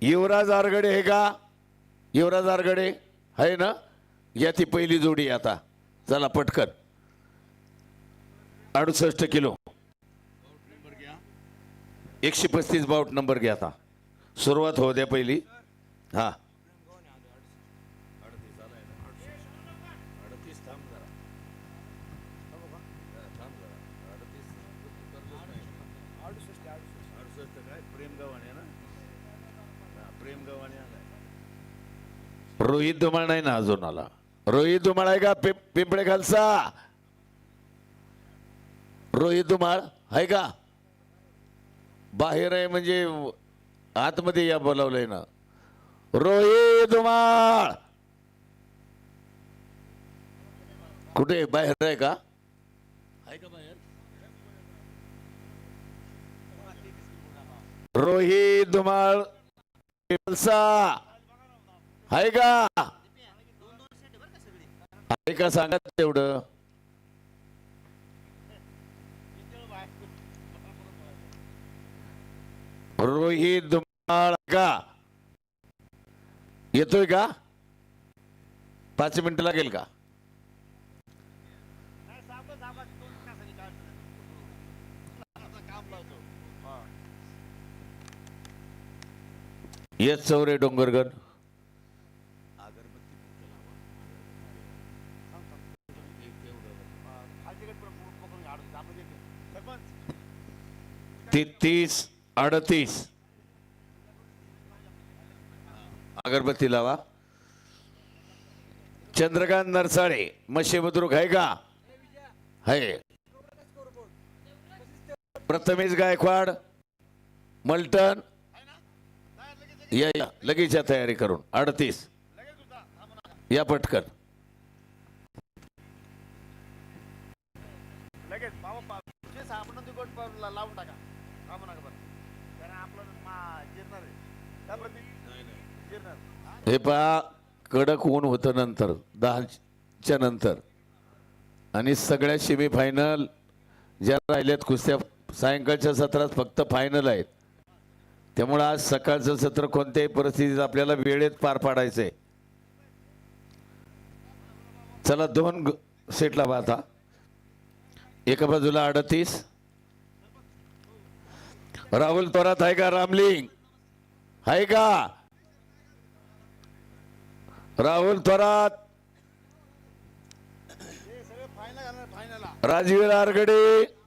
युवराज आरगडे हे का? युवराज आरगडे? आहे ना? या ती पहिली जोडी आता. चला पटकन. अडुसष्ट किलो. एकशे पस्तीस बाऊट नंबर घ्या आता. सुरुवात होऊ द्या पहिली. हां. रोहित धुमाळ नाही ना अजून आला? रोहित धुमाळ आहे का? पिं- पिंपळे खालसा. रोहित धुमाळ आहे का? बाहेर आहे म्हणजे आतमध्ये या बोलावलंय ना. रोहित धुमाळ! कुठे? बाहेर आहे का? आहे का बाहेर? रोहित धुमाळ! आहे का? आहे का सांगा तेवढं? रोहित धुमाळ का? येतोय का? पाच मिनिटं लागेल का? येस चौरे डोंगरगड. तेहतीस अडतीस. अगरबत्ती लावा. चंद्रकांत नरसाळे मशे बुद्रुक आहे का? आहे. प्रथमेश गायकवाड मल्टन या या. लगेच या तयारी करून. अडतीस. या पटकन. हे पहा कडक ऊन होतं नंतर दहाच्या नंतर. आणि सगळ्या सेमी फायनल ज्या राहिल्यात कुस्त्या सायंकाळच्या सत्रात फक्त फायनल आहेत. त्यामुळं आज सकाळचं सत्र कोणत्याही परिस्थितीत आपल्याला वेळेत पार पाडायचं आहे चला दोन सेटला पाहता. एका बाजूला अडतीस. राहुल तोरात आहे का? रामलिंग. आहे का? राहुल थोरात. फायनल राजवीर आरगडे.